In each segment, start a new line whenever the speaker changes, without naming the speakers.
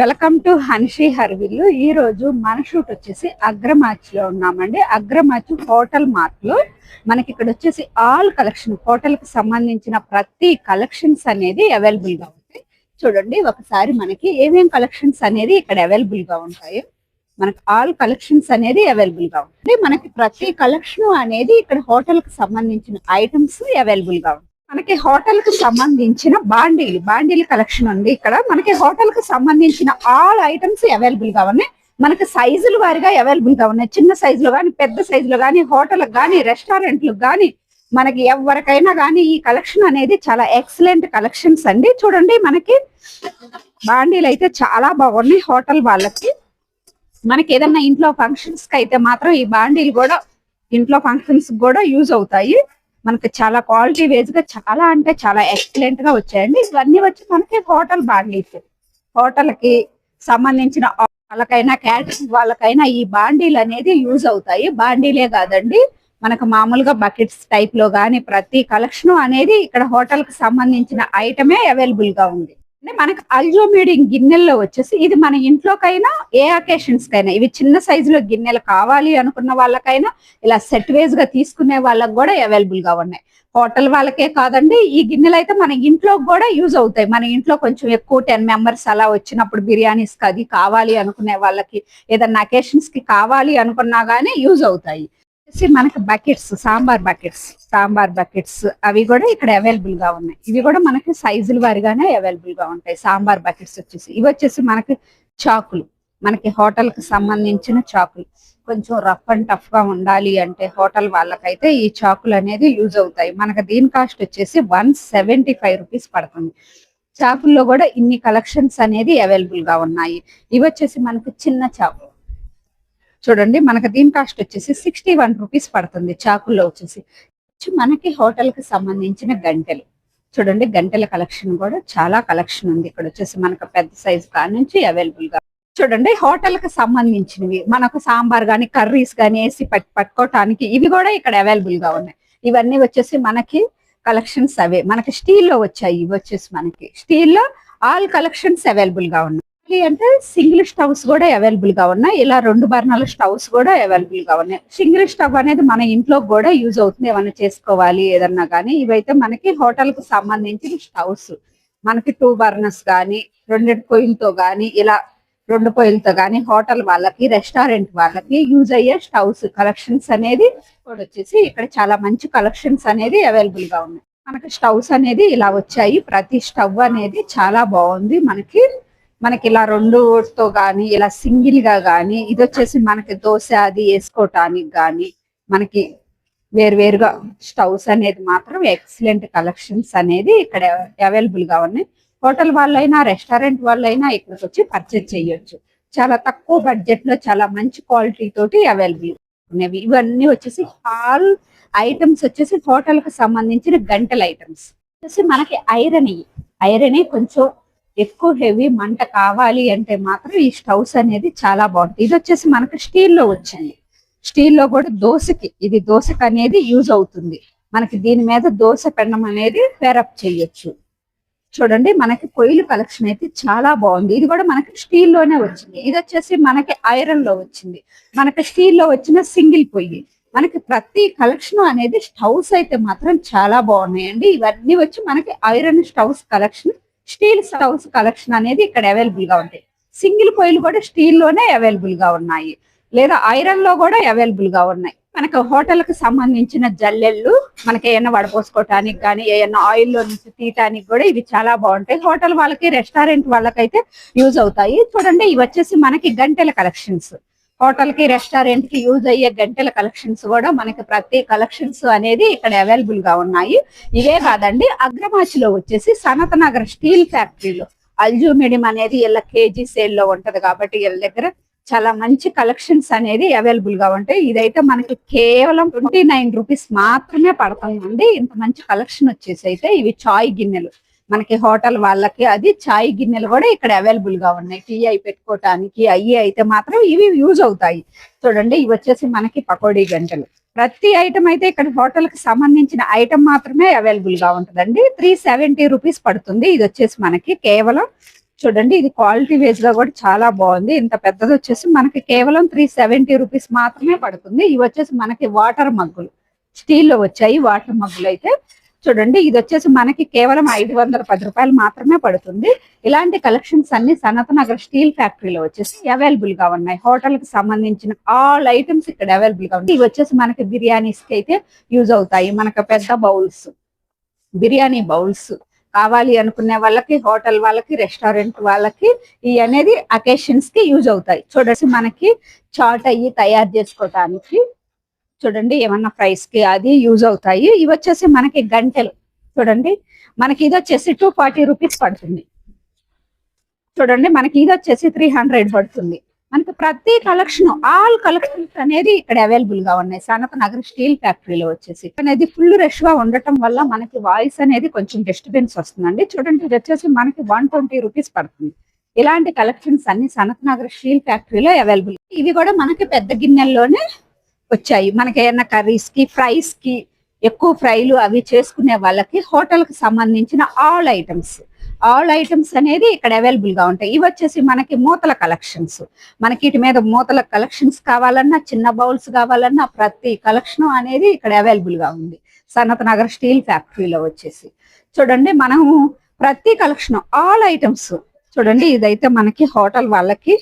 Welcome to Hanshi హర్విల్లు. ఈ రోజు మన షూట్ వచ్చేసి అగ్రమాచ్లో ఉన్నామండి. అగ్రమాచ్ హోటల్ మార్ట్లో మనకి ఇక్కడ వచ్చేసి ఆల్ కలెక్షన్ హోటల్కి సంబంధించిన ప్రతి కలెక్షన్స్ అనేది అవైలబుల్గా ఉంటాయి. చూడండి ఒకసారి మనకి ఏమేం కలెక్షన్స్ అనేది ఇక్కడ అవైలబుల్గా ఉంటాయో. మనకి ఆల్ కలెక్షన్స్ అనేది అవైలబుల్గా ఉంటాయి. మనకి ప్రతి కలెక్షన్ అనేది ఇక్కడ హోటల్కి సంబంధించిన ఐటమ్స్ అవైలబుల్గా ఉంటాయి. మనకి హోటల్కి సంబంధించిన బాండీలు బాండీలు కలెక్షన్ ఉంది ఇక్కడ. మనకి హోటల్కి సంబంధించిన ఆల్ ఐటమ్స్ అవైలబుల్గా ఉన్నాయి. మనకి సైజులు వారిగా అవైలబుల్గా ఉన్నాయి. చిన్న సైజులు కానీ పెద్ద సైజులు కానీ హోటల్ కానీ రెస్టారెంట్లకు కానీ మనకి ఎవరికైనా కానీ ఈ కలెక్షన్ అనేది చాలా ఎక్సలెంట్ కలెక్షన్స్ అండి. చూడండి మనకి బాండీలు అయితే చాలా బాగున్నాయి హోటల్ వాళ్ళకి. మనకి ఏదన్నా ఇంట్లో ఫంక్షన్స్కి అయితే మాత్రం ఈ బాండీలు కూడా ఇంట్లో ఫంక్షన్స్ కూడా యూజ్ అవుతాయి. మనకి చాలా క్వాలిటీ వేజ్గా చాలా అంటే చాలా ఎక్సలెంట్గా వచ్చాయండి. ఇవన్నీ వచ్చి మనకి హోటల్ బాండీస్ హోటల్కి సంబంధించిన వాళ్ళకైనా క్యాటరింగ్ వాళ్ళకైనా ఈ బాండీలు అనేది యూజ్ అవుతాయి. బాండీలే కాదండి. మనకు మామూలుగా బకెట్స్ టైప్లో గాని ప్రతి కలెక్షన్ అనేది ఇక్కడ హోటల్కి సంబంధించిన ఐటమే అవైలబుల్గా ఉంది. అంటే మనకు అల్జోమీడియం గిన్నెల్లో వచ్చేసి ఇది మన ఇంట్లోకైనా ఏ అకేషన్స్ కైనా ఇవి చిన్న సైజులో గిన్నెలు కావాలి అనుకున్న వాళ్ళకైనా ఇలా సెట్ వేజ్గా తీసుకునే వాళ్ళకి కూడా అవైలబుల్గా ఉన్నాయి. హోటల్ వాళ్ళకే కాదండి ఈ గిన్నెలు అయితే మన ఇంట్లో కూడా యూజ్ అవుతాయి. మన ఇంట్లో కొంచెం ఎక్కువ టెన్ మెంబర్స్ అలా వచ్చినప్పుడు బిర్యానీస్ అది కావాలి అనుకునే వాళ్ళకి ఏదన్నా అకేషన్స్కి కావాలి అనుకున్నా గానీ యూజ్ అవుతాయి. వచ్చేసి మనకి buckets sambar buckets sambar buckets అవి కూడా ఇక్కడ అవైలబుల్గా ఉన్నాయి. ఇవి కూడా మనకి సైజుల వారిగానే అవైలబుల్గా ఉంటాయి. సాంబార్ బకెట్స్ వచ్చేసి. ఇవి వచ్చేసి మనకి చాకులు. మనకి హోటల్కి సంబంధించిన చాకులు. కొంచెం రఫ్ అండ్ టఫ్గా ఉండాలి అంటే హోటల్ వాళ్ళకైతే ఈ చాకులు అనేది యూజ్ అవుతాయి. మనకి దీని కాస్ట్ వచ్చేసి వన్ సెవెంటీ ఫైవ్ రూపీస్ పడుతుంది. చాకుల్లో కూడా ఇన్ని కలెక్షన్స్ అనేది అవైలబుల్గా ఉన్నాయి. ఇవి వచ్చేసి మనకి చిన్న చాకు. చూడండి మనకి దీని కాస్ట్ వచ్చేసి సిక్స్టీ వన్ రూపీస్ పడుతుంది చాకుల్లో వచ్చేసి. మనకి హోటల్కి సంబంధించిన గంటలు. చూడండి గంటెల కలెక్షన్ కూడా చాలా కలెక్షన్ ఉంది. ఇక్కడ వచ్చేసి మనకు పెద్ద సైజ్ కాడి నుంచి అవైలబుల్గా చూడండి హోటల్కి సంబంధించినవి. మనకు సాంబార్ గాని కర్రీస్ గాని వేసి పట్టుకోవటానికి ఇవి కూడా ఇక్కడ అవైలబుల్గా ఉన్నాయి. ఇవన్నీ వచ్చేసి మనకి కలెక్షన్స్ అవే. మనకి స్టీల్లో వచ్చాయి ఇవి వచ్చేసి మనకి. స్టీల్లో ఆల్ కలెక్షన్స్ అవైలబుల్గా ఉన్నాయి. ఏంటి అంటే సింగిల్ స్టవ్స్ కూడా అవైలబుల్గా ఉన్నాయి. ఇలా రెండు బర్ణాల స్టవ్స్ కూడా అవైలబుల్గా ఉన్నాయి. సింగిల్ స్టవ్ అనేది మన ఇంట్లో కూడా యూజ్ అవుతుంది. ఏమైనా చేసుకోవాలి ఏదన్నా కానీ ఇవైతే మనకి హోటల్కు సంబంధించిన స్టవ్స్ మనకి టూ బర్నర్స్ కానీ రెండు పొయ్యిలతో కానీ ఇలా రెండు పొయ్యిలతో కానీ హోటల్ వాళ్ళకి రెస్టారెంట్ వాళ్ళకి యూజ్ అయ్యే స్టవ్స్ కలెక్షన్స్ అనేది కూడా వచ్చేసి ఇక్కడ చాలా మంచి కలెక్షన్స్ అనేది అవైలబుల్గా ఉన్నాయి. మనకి స్టవ్స్ అనేది ఇలా వచ్చాయి. ప్రతి స్టవ్ అనేది చాలా బాగుంది. మనకి మనకి ఇలా రెండుతో గాని ఇలా సింగిల్గా గాని ఇది వచ్చేసి మనకి దోశ అది వేసుకోవటానికి గాని మనకి వేరువేరుగా స్టవ్స్ అనేది మాత్రం ఎక్సలెంట్ కలెక్షన్స్ అనేది ఇక్కడ అవైలబుల్గా ఉన్నాయి. హోటల్ వాళ్ళైనా రెస్టారెంట్ వాళ్ళైనా ఇక్కడికి వచ్చి పర్చేజ్ చేయొచ్చు. చాలా తక్కువ బడ్జెట్లో చాలా మంచి క్వాలిటీ తోటి అవైలబుల్ ఉన్నవి. ఇవన్నీ వచ్చేసి ఆల్ ఐటమ్స్ వచ్చేసి హోటల్కి సంబంధించిన గంటల ఐటమ్స్. వచ్చేసి మనకి ఐరన్ ఐరన్ కొంచెం ఎక్కువ హెవీ మంట కావాలి అంటే మాత్రం ఈ స్టవ్స్ అనేది చాలా బాగుంటుంది ఇది వచ్చేసి మనకి స్టీల్లో వచ్చింది స్టీల్లో కూడా దోశకి ఇది దోశకు అనేది యూజ్ అవుతుంది. మనకి దీని మీద దోశ పెండం అనేది పేరప్ చేయొచ్చు. చూడండి మనకి పొయ్యిలు కలెక్షన్ అయితే చాలా బాగుంది. ఇది కూడా మనకి స్టీల్లోనే వచ్చింది. ఇది వచ్చేసి మనకి ఐరన్లో వచ్చింది. మనకి స్టీల్లో వచ్చిన సింగిల్ పొయ్యి. మనకి ప్రతి కలెక్షన్ అనేది స్టవ్స్ అయితే మాత్రం చాలా బాగున్నాయండి. ఇవన్నీ వచ్చి మనకి iron stoves collection steel stoves collection అనేది ఇక్కడ అవైలబుల్గా ఉంటాయి. సింగిల్ పొయ్యిలు కూడా స్టీల్లోనే అవైలబుల్గా ఉన్నాయి. లేదా ఐరన్లో కూడా అవైలబుల్గా ఉన్నాయి. మనకు హోటల్కి సంబంధించిన జల్లెళ్ళు మనకి ఏమైనా వడపోసుకోవటానికి కానీ ఏమైనా ఆయిల్లో నుంచి తీయటానికి కూడా ఇవి చాలా బాగుంటాయి. హోటల్ వాళ్ళకి రెస్టారెంట్ వాళ్ళకైతే యూజ్ అవుతాయి. చూడండి ఇవి వచ్చేసి మనకి గంటెల కలెక్షన్స్ హోటల్కి రెస్టారెంట్కి యూజ్ అయ్యే గంటెల కలెక్షన్స్ కూడా మనకి ప్రతి కలెక్షన్స్ అనేది ఇక్కడ అవైలబుల్గా ఉన్నాయి. ఇవే కాదండి అగ్రమాచిలో వచ్చేసి సనత్ నగర్ స్టీల్ ఫ్యాక్టరీలో అల్జూమిడియం అనేది ఇలా కేజీ సేల్లో ఉంటది కాబట్టి వీళ్ళ దగ్గర చాలా మంచి కలెక్షన్స్ అనేది అవైలబుల్గా ఉంటాయి. ఇదైతే మనకి కేవలం ట్వంటీ నైన్ రూపీస్ మాత్రమే పడుతుందండి. ఇంత మంచి కలెక్షన్ వచ్చేసి అయితే ఇవి చాయ్ గిన్నెలు. మనకి హోటల్ వాళ్ళకి అది చాయ్ గిన్నెలు కూడా ఇక్కడ అవైలబుల్గా ఉన్నాయి. టీ అయి పెట్టుకోవటానికి అయ్యి అయితే మాత్రం ఇవి యూజ్ అవుతాయి. చూడండి ఇవి వచ్చేసి మనకి పకోడీ గంటలు. ప్రతి ఐటమ్ అయితే ఇక్కడ హోటల్కి సంబంధించిన ఐటమ్ మాత్రమే అవైలబుల్గా ఉంటుందండి. త్రీ సెవెంటీ రూపీస్ పడుతుంది. ఇది వచ్చేసి మనకి కేవలం చూడండి ఇది క్వాలిటీ వేజ్గా కూడా చాలా బాగుంది. ఇంత పెద్దది వచ్చేసి మనకి కేవలం త్రీ సెవెంటీ రూపీస్ మాత్రమే పడుతుంది. ఇవి వచ్చేసి మనకి వాటర్ మగ్గులు స్టీల్లో వచ్చాయి వాటర్ మగ్గులు అయితే. చూడండి ఇది వచ్చేసి మనకి కేవలం ఐదు వందల పది రూపాయలు మాత్రమే పడుతుంది. ఇలాంటి కలెక్షన్స్ అన్ని సనత్ నగర్ స్టీల్ ఫ్యాక్టరీలో వచ్చేసి అవైలబుల్గా ఉన్నాయి. హోటల్కి సంబంధించిన ఆల్ ఐటమ్స్ ఇక్కడ అవైలబుల్గా ఉన్నాయి. ఇవి వచ్చేసి మనకి బిర్యానీస్కి అయితే యూజ్ అవుతాయి. మనకి పెద్ద బౌల్స్ బిర్యానీ బౌల్స్ కావాలి అనుకునే వాళ్ళకి హోటల్ వాళ్ళకి రెస్టారెంట్ వాళ్ళకి ఇవి అనేది అకేషన్స్కి యూజ్ అవుతాయి. చూడండి మనకి చాట్ అయ్యి తయారు చేసుకోవటానికి చూడండి ఏమన్నా ఫ్రైస్కి అది యూజ్ అవుతాయి. ఇవి వచ్చేసి మనకి గంటలు. చూడండి మనకి ఇది వచ్చేసి టూ ఫార్టీ రూపీస్ పడుతుంది. చూడండి మనకి ఇది వచ్చేసి త్రీ హండ్రెడ్ పడుతుంది. మనకి ప్రతి కలెక్షన్ ఆల్ కలెక్షన్స్ అనేది ఇక్కడ అవైలబుల్గా ఉన్నాయి. సనత్ నగర్ స్టీల్ ఫ్యాక్టరీలో వచ్చేసి. అనేది ఫుల్ రష్గా ఉండటం వల్ల మనకి వాయిస్ అనేది కొంచెం డిస్టర్బెన్స్ వస్తుందండి. చూడండి ఇది వచ్చేసి మనకి వన్ ట్వంటీ రూపీస్ పడుతుంది. ఇలాంటి కలెక్షన్స్ అన్ని సనత్ నగర్ స్టీల్ ఫ్యాక్టరీలో అవైలబుల్ ఇవి కూడా మనకి పెద్ద గిన్నెల్లోనే వచ్చాయి. మనకి ఏమైనా కర్రీస్కి ఫ్రైస్కి ఎక్కువ ఫ్రైలు అవి చేసుకునే వాళ్ళకి హోటల్కి సంబంధించిన ఆల్ ఐటమ్స్. ఆల్ ఐటమ్స్ అనేది ఇక్కడ అవైలబుల్గా ఉంటాయి. ఇవి వచ్చేసి మనకి మూతల కలెక్షన్స్. మనకి ఇటు మీద మూతల కలెక్షన్స్ కావాలన్నా చిన్న బౌల్స్ కావాలన్నా ప్రతి కలెక్షన్ అనేది ఇక్కడ అవైలబుల్గా ఉంది. సనత్ నగర్ స్టీల్ ఫ్యాక్టరీలో వచ్చేసి. చూడండి మనము ప్రతి కలెక్షన్ ఆల్ ఐటమ్స్ చూడండి ఇదైతే మనకి హోటల్ వాళ్ళకి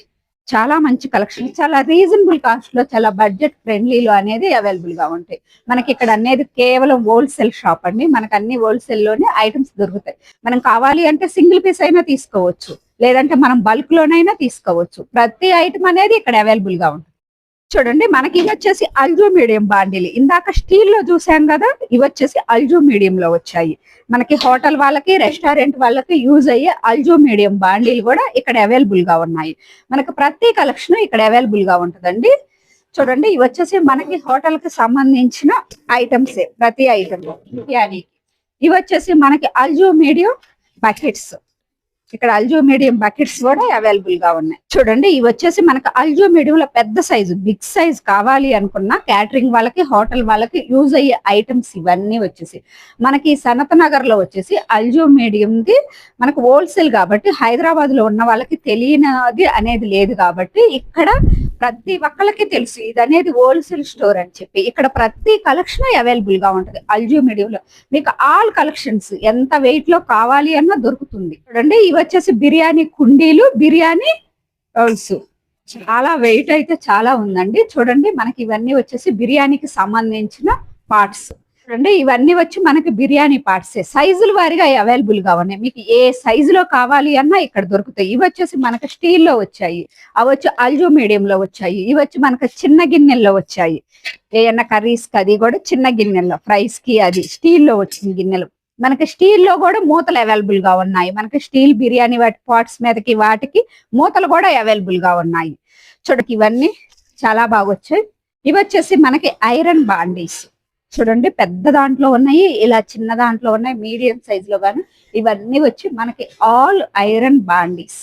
చాలా మంచి కలెక్షన్ చాలా రీజనబుల్ కాస్ట్లో చాలా బడ్జెట్ ఫ్రెండ్లీలో అనేది అవైలబుల్గా ఉంటాయి. మనకి ఇక్కడ అనేది కేవలం హోల్సేల్ షాప్ అండి. మనకి అన్ని హోల్సేల్లోనే ఐటమ్స్ దొరుకుతాయి. మనం కావాలి అంటే సింగిల్ పీస్ అయినా తీసుకోవచ్చు. లేదంటే మనం బల్క్ లోనైనా తీసుకోవచ్చు. ప్రతి ఐటమ్ అనేది ఇక్కడ అవైలబుల్గా ఉంటుంది. చూడండి మనకి ఇవి వచ్చేసి అల్జో మీడియం బాండీలు. ఇందాక స్టీల్లో చూసాం కదా ఇవి వచ్చేసి అల్జో మీడియం లో వచ్చాయి. మనకి హోటల్ వాళ్ళకి రెస్టారెంట్ వాళ్ళకి యూజ్ అయ్యే అల్జో మీడియం బాండీలు కూడా ఇక్కడ అవైలబుల్గా ఉన్నాయి. మనకి ప్రతి కలెక్షన్ ఇక్కడ అవైలబుల్గా ఉంటుందండి. చూడండి ఇవి వచ్చేసి మనకి హోటల్కి సంబంధించిన ఐటమ్స్ ప్రతి ఐటమ్. బిర్యానీ ఇవి వచ్చేసి మనకి అల్జో మీడియం బకెట్స్. ఇక్కడ అల్జో మీడియం బకెట్స్ కూడా అవైలబుల్గా ఉన్నాయి. చూడండి ఇవి వచ్చేసి మనకి అల్జో మీడియం లో పెద్ద సైజు బిగ్ సైజ్ కావాలి అనుకున్న క్యాటరింగ్ వాళ్ళకి హోటల్ వాళ్ళకి యూజ్ అయ్యే ఐటమ్స్ ఇవన్నీ వచ్చేసి మనకి సనత్ నగర్లో వచ్చేసి అల్జో మీడియం ది మనకు హోల్సేల్ కాబట్టి హైదరాబాద్లో ఉన్న వాళ్ళకి తెలియనిది అనేది లేదు కాబట్టి ఇక్కడ ప్రతి ఒక్కళ్ళకి తెలుసు ఇది అనేది హోల్సేల్ స్టోర్ అని చెప్పి. ఇక్కడ ప్రతి కలెక్షన్ అవైలబుల్గా ఉంటుంది అల్జో మీడియంలో. మీకు ఆల్ కలెక్షన్స్ ఎంత వెయిట్లో కావాలి అన్న దొరుకుతుంది. చూడండి ఇవి వచ్చేసి బిర్యానీ కుండీలు బిర్యానీ రోల్స్ చాలా వెయిట్ అయితే చాలా ఉందండి. చూడండి మనకి ఇవన్నీ వచ్చేసి బిర్యానీకి సంబంధించిన పార్ట్స్ చూడండి ఇవన్నీ వచ్చి మనకి బిర్యానీ పార్ట్స్. సైజుల వారిగా అవైలబుల్గా ఉన్నాయి. మీకు ఏ సైజు లో కావాలి అన్నా ఇక్కడ దొరుకుతాయి. ఇవి వచ్చేసి మనకి స్టీల్లో వచ్చాయి. అవి వచ్చి అల్జో మీడియం లో వచ్చాయి. ఇవి వచ్చి మనకి చిన్న గిన్నెల్లో వచ్చాయి. ఏమన్నా కర్రీస్కి అది కూడా చిన్న గిన్నెల్లో ఫ్రైస్కి అది స్టీల్లో వచ్చిన గిన్నెలు. మనకి స్టీల్లో కూడా మూతలు అవైలబుల్గా ఉన్నాయి. మనకి స్టీల్ బిర్యానీ వాటి పాట్స్ మీదకి వాటికి మూతలు కూడా అవైలబుల్గా ఉన్నాయి. చూడకి ఇవన్నీ చాలా బాగా వచ్చాయి ఇవి వచ్చేసి మనకి ఐరన్ బాండీస్. చూడండి పెద్ద దాంట్లో ఉన్నాయి ఇలా చిన్న దాంట్లో ఉన్నాయి మీడియం సైజ్లో కానీ ఇవన్నీ వచ్చి మనకి ఆల్ ఐరన్ బాండీస్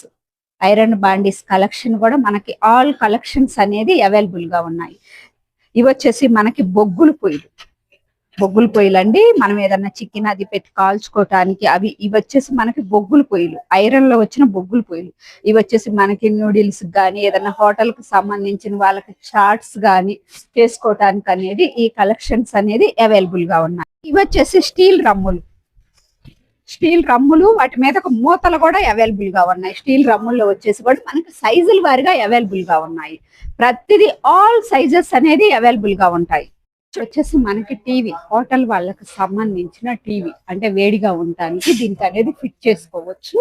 ఐరన్ బాండీస్ కలెక్షన్ కూడా మనకి ఆల్ కలెక్షన్స్ అనేది అవైలబుల్గా ఉన్నాయి. ఇవి వచ్చేసి మనకి బొగ్గులు పొయ్యిలు. బొగ్గుల పొయ్యిలు అండి మనం ఏదన్నా చికెన్ అది పెట్టి కాల్చుకోవటానికి అవి ఇవి వచ్చేసి మనకి బొగ్గుల పొయ్యిలు. ఐరన్లో వచ్చిన బొగ్గుల పొయ్యిలు. ఇవి వచ్చేసి మనకి నూడిల్స్ గానీ ఏదైనా హోటల్కి సంబంధించిన వాళ్ళకి చాట్స్ గానీ చేసుకోవటానికి అనేది ఈ కలెక్షన్స్ అనేది అవైలబుల్గా ఉన్నాయి. ఇవి వచ్చేసి స్టీల్ రమ్ములు. స్టీల్ రమ్ములు వాటి మీద ఒక మూతలు కూడా అవైలబుల్గా ఉన్నాయి. స్టీల్ రమ్ముల్లో వచ్చేసి కూడా మనకి సైజుల వారిగా అవైలబుల్గా ఉన్నాయి. ప్రతిదీ ఆల్ సైజెస్ అనేది అవైలబుల్గా ఉంటాయి. వచ్చేసి మనకి టీవీ హోటల్ వాళ్ళకి సంబంధించిన టీవీ అంటే వేడిగా ఉండటానికి దీనికి అనేది ఫిట్ చేసుకోవచ్చు.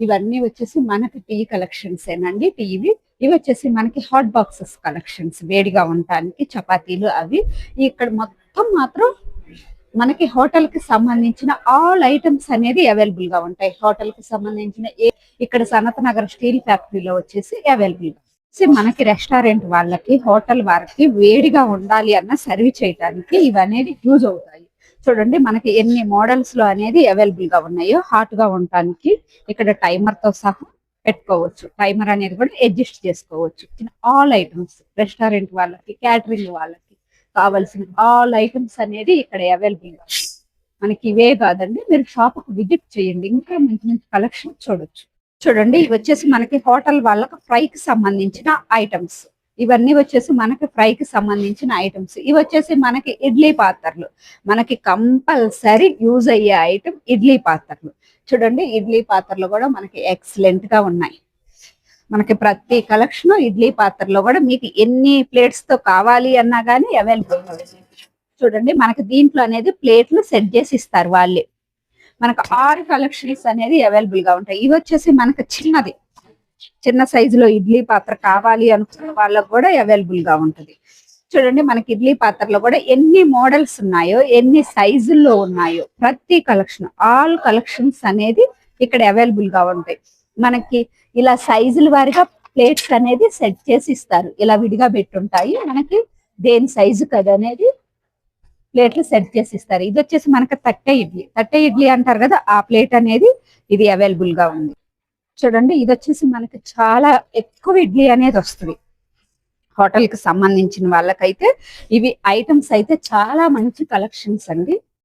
ఇవన్నీ వచ్చేసి మనకి టీ కలెక్షన్స్ ఏనండి టీవీ. ఇవి వచ్చేసి మనకి హాట్ బాక్సెస్ కలెక్షన్స్ వేడిగా ఉండటానికి చపాతీలు అవి. ఇక్కడ మొత్తం మాత్రం మనకి హోటల్కి సంబంధించిన ఆల్ ఐటమ్స్ అనేది అవైలబుల్గా ఉంటాయి. హోటల్కి సంబంధించిన ఏ ఇక్కడ సనత్ నగర్ స్టీల్ ఫ్యాక్టరీలో వచ్చేసి అవైలబుల్గా మనకి రెస్టారెంట్ వాళ్ళకి హోటల్ వారికి వేడిగా ఉండాలి అన్న సర్వ్ చేయడానికి ఇవనేది యూజ్ అవుతాయి. చూడండి మనకి ఎన్ని మోడల్స్లో అనేది అవైలబుల్గా ఉన్నాయో హాట్గా ఉండటానికి ఇక్కడ టైమర్తో సహా పెట్టుకోవచ్చు. టైమర్ అనేది కూడా అడ్జస్ట్ చేసుకోవచ్చు. ఆల్ ఐటమ్స్ రెస్టారెంట్ వాళ్ళకి క్యాటరింగ్ వాళ్ళకి కావాల్సిన ఆల్ ఐటమ్స్ అనేది ఇక్కడ అవైలబుల్గా. మనకి ఇవే కాదండి మీరు షాప్కు విజిట్ చేయండి. ఇంకా మంచి మంచి కలెక్షన్ చూడొచ్చు. చూడండి ఇవి వచ్చేసి మనకి హోటల్ వాళ్ళకి ఫ్రై కి సంబంధించిన ఐటమ్స్. ఇవన్నీ వచ్చేసి మనకి ఫ్రై కి సంబంధించిన ఐటమ్స్. ఇవి వచ్చేసి మనకి ఇడ్లీ పాత్రలు. మనకి కంపల్సరీ యూజ్ అయ్యే ఐటమ్ ఇడ్లీ పాత్రలు. చూడండి ఇడ్లీ పాత్రలు కూడా మనకి ఎక్సలెంట్గా ఉన్నాయి. మనకి ప్రతి కలెక్షన్ ఇడ్లీ పాత్రలో కూడా మీకు ఎన్ని ప్లేట్స్తో కావాలి అన్నా కానీ అవైలబుల్ చూడండి మనకి దీంట్లో అనేది ప్లేట్లు సెట్ చేసి ఇస్తారు వాళ్ళే. మనకు ఆరు కలెక్షన్స్ అనేది అవైలబుల్గా ఉంటాయి. ఇవి వచ్చేసి మనకు చిన్నది. చిన్న సైజులో ఇడ్లీ పాత్ర కావాలి అనుకున్న వాళ్ళకు కూడా అవైలబుల్గా ఉంటది. చూడండి మనకి ఇడ్లీ పాత్రలో కూడా ఎన్ని మోడల్స్ ఉన్నాయో ఎన్ని సైజుల్లో ఉన్నాయో ప్రతి కలెక్షన్ ఆల్ కలెక్షన్స్ అనేది ఇక్కడ అవైలబుల్గా ఉంటాయి. మనకి ఇలా సైజుల వారిగా ప్లేట్స్ అనేది సెట్ చేసి ఇస్తారు. ఇలా విడిగా పెట్టుంటాయి. మనకి దేని సైజు కదా అనేది ప్లేట్లు సెట్ చేసి ఇస్తారు ఇది వచ్చేసి మనకి తట్టె ఇడ్లీ. తట్టె ఇడ్లీ అంటారు కదా ఆ ప్లేట్ అనేది ఇది అవైలబుల్గా ఉంది. చూడండి ఇది వచ్చేసి మనకి చాలా ఎక్కువ ఇడ్లీ అనేది వస్తుంది. హోటల్కి సంబంధించిన వాళ్ళకైతే ఇవి ఐటమ్స్ అయితే చాలా మంచి కలెక్షన్స్ అండి.